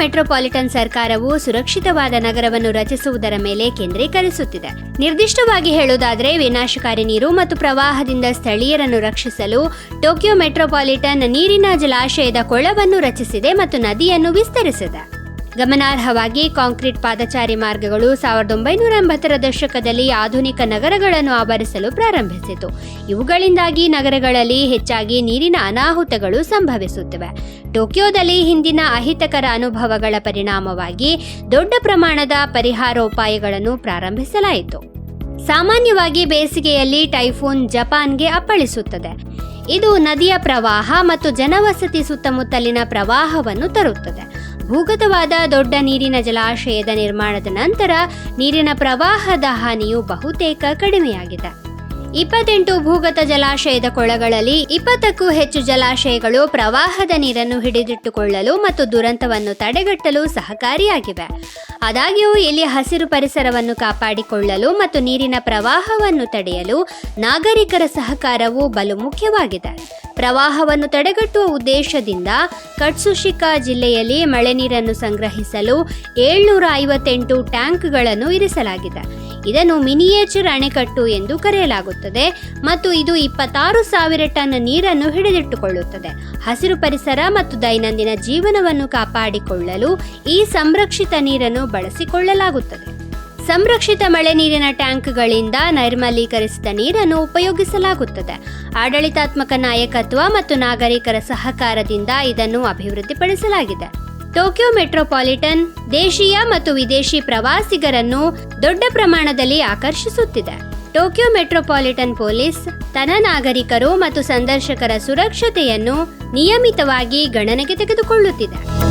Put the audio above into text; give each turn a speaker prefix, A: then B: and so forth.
A: Metropolitan ಸರ್ಕಾರವು ಸುರಕ್ಷಿತವಾದ ನಗರವನ್ನು ರಚಿಸುವುದರ ಮೇಲೆ ಕೇಂದ್ರೀಕರಿಸುತ್ತಿದೆ. ನಿರ್ದಿಷ್ಟವಾಗಿ ಹೇಳುವುದಾದರೆ, ವಿನಾಶಕಾರಿ ನೀರು ಮತ್ತು ಪ್ರವಾಹದಿಂದ ಸ್ಥಳೀಯರನ್ನು ರಕ್ಷಿಸಲು ಟೋಕಿಯೋ ಮೆಟ್ರೋಪಾಲಿಟನ್ ನೀರಿನ ಜಲಾಶಯದ ಕೊಳವನ್ನು ರಚಿಸಿದೆ ಮತ್ತು ನದಿಯನ್ನು ವಿಸ್ತರಿಸಿದೆ. ಗಮನಾರ್ಹವಾಗಿ ಕಾಂಕ್ರೀಟ್ ಪಾದಚಾರಿ ಮಾರ್ಗಗಳು ಸಾವಿರದ ಒಂಬೈನೂರ ಎಂಬತ್ತರ ದಶಕದಲ್ಲಿ ಆಧುನಿಕ ನಗರಗಳನ್ನು ಆವರಿಸಲು ಪ್ರಾರಂಭಿಸಿತು. ಇವುಗಳಿಂದಾಗಿ ನಗರಗಳಲ್ಲಿ ಹೆಚ್ಚಾಗಿ ನೀರಿನ ಅನಾಹುತಗಳು ಸಂಭವಿಸುತ್ತಿವೆ. ಟೋಕಿಯೋದಲ್ಲಿ ಹಿಂದಿನ ಅಹಿತಕರ ಅನುಭವಗಳ ಪರಿಣಾಮವಾಗಿ ದೊಡ್ಡ ಪ್ರಮಾಣದ ಪರಿಹಾರೋಪಾಯಗಳನ್ನು ಪ್ರಾರಂಭಿಸಲಾಯಿತು. ಸಾಮಾನ್ಯವಾಗಿ ಬೇಸಿಗೆಯಲ್ಲಿ ಟೈಫೂನ್ ಜಪಾನ್ಗೆ ಅಪ್ಪಳಿಸುತ್ತದೆ. ಇದು ನದಿಯ ಪ್ರವಾಹ ಮತ್ತು ಜನವಸತಿ ಸುತ್ತಮುತ್ತಲಿನ ಪ್ರವಾಹವನ್ನು ತರುತ್ತದೆ. ಭೂಗತವಾದ ದೊಡ್ಡ ನೀರಿನ ಜಲಾಶಯದ ನಿರ್ಮಾಣದ ನಂತರ ನೀರಿನ ಪ್ರವಾಹದ ಹಾನಿಯು ಬಹುತೇಕ ಕಡಿಮೆಯಾಗಿದೆ. ಇಪ್ಪತ್ತೆಂಟು ಭೂಗತ ಜಲಾಶಯದ ಕೊಳಗಳಲ್ಲಿ ಇಪ್ಪತ್ತಕ್ಕೂ ಹೆಚ್ಚು ಜಲಾಶಯಗಳು ಪ್ರವಾಹದ ನೀರನ್ನು ಹಿಡಿದಿಟ್ಟುಕೊಳ್ಳಲು ಮತ್ತು ದುರಂತವನ್ನು ತಡೆಗಟ್ಟಲು ಸಹಕಾರಿಯಾಗಿವೆ. ಆದಾಗ್ಯೂ ಇಲ್ಲಿ ಹಸಿರು ಪರಿಸರವನ್ನು ಕಾಪಾಡಿಕೊಳ್ಳಲು ಮತ್ತು ನೀರಿನ ಪ್ರವಾಹವನ್ನು ತಡೆಯಲು ನಾಗರಿಕರ ಸಹಕಾರವು ಬಲು ಮುಖ್ಯವಾಗಿದೆ. ಪ್ರವಾಹವನ್ನು ತಡೆಗಟ್ಟುವ ಉದ್ದೇಶದಿಂದ ಕಟ್ಸುಶಿಕಾ ಜಿಲ್ಲೆಯಲ್ಲಿ ಮಳೆ ನೀರನ್ನು ಸಂಗ್ರಹಿಸಲು ಏಳ್ನೂರ ಐವತ್ತೆಂಟು ಟ್ಯಾಂಕ್ಗಳನ್ನು ಇರಿಸಲಾಗಿದೆ. ಇದನ್ನು ಮಿನಿಯೇಚರ್ ಅಣೆಕಟ್ಟು ಎಂದು ಕರೆಯಲಾಗುತ್ತದೆ ಮತ್ತು ಇದು ಇಪ್ಪತ್ತಾರು ಸಾವಿರ ಟನ್ ನೀರನ್ನು ಹಿಡಿದಿಟ್ಟುಕೊಳ್ಳುತ್ತದೆ. ಹಸಿರು ಪರಿಸರ ಮತ್ತು ದೈನಂದಿನ ಜೀವನವನ್ನು ಕಾಪಾಡಿಕೊಳ್ಳಲು ಈ ಸಂರಕ್ಷಿತ ನೀರನ್ನು ಬಳಸಿಕೊಳ್ಳಲಾಗುತ್ತದೆ. ಸಂರಕ್ಷಿತ ಮಳೆ ನೀರಿನ ಟ್ಯಾಂಕ್ಗಳಿಂದ ನೈರ್ಮಲೀಕರಿಸಿದ ನೀರನ್ನು ಉಪಯೋಗಿಸಲಾಗುತ್ತದೆ. ಆಡಳಿತಾತ್ಮಕ ನಾಯಕತ್ವ ಮತ್ತು ನಾಗರಿಕರ ಸಹಕಾರದಿಂದ ಇದನ್ನು ಅಭಿವೃದ್ಧಿಪಡಿಸಲಾಗಿದೆ. ಟೋಕಿಯೋ ಮೆಟ್ರೋಪಾಲಿಟನ್ ದೇಶೀಯ ಮತ್ತು ವಿದೇಶಿ ಪ್ರವಾಸಿಗರನ್ನು ದೊಡ್ಡ ಪ್ರಮಾಣದಲ್ಲಿ ಆಕರ್ಷಿಸುತ್ತಿದೆ. ಟೋಕಿಯೋ ಮೆಟ್ರೋಪಾಲಿಟನ್ ಪೊಲೀಸ್ ತನ್ನ ನಾಗರಿಕರು ಮತ್ತು ಸಂದರ್ಶಕರ ಸುರಕ್ಷತೆಯನ್ನು ನಿಯಮಿತವಾಗಿ ಗಣನೆಗೆ ತೆಗೆದುಕೊಳ್ಳುತ್ತಿದೆ.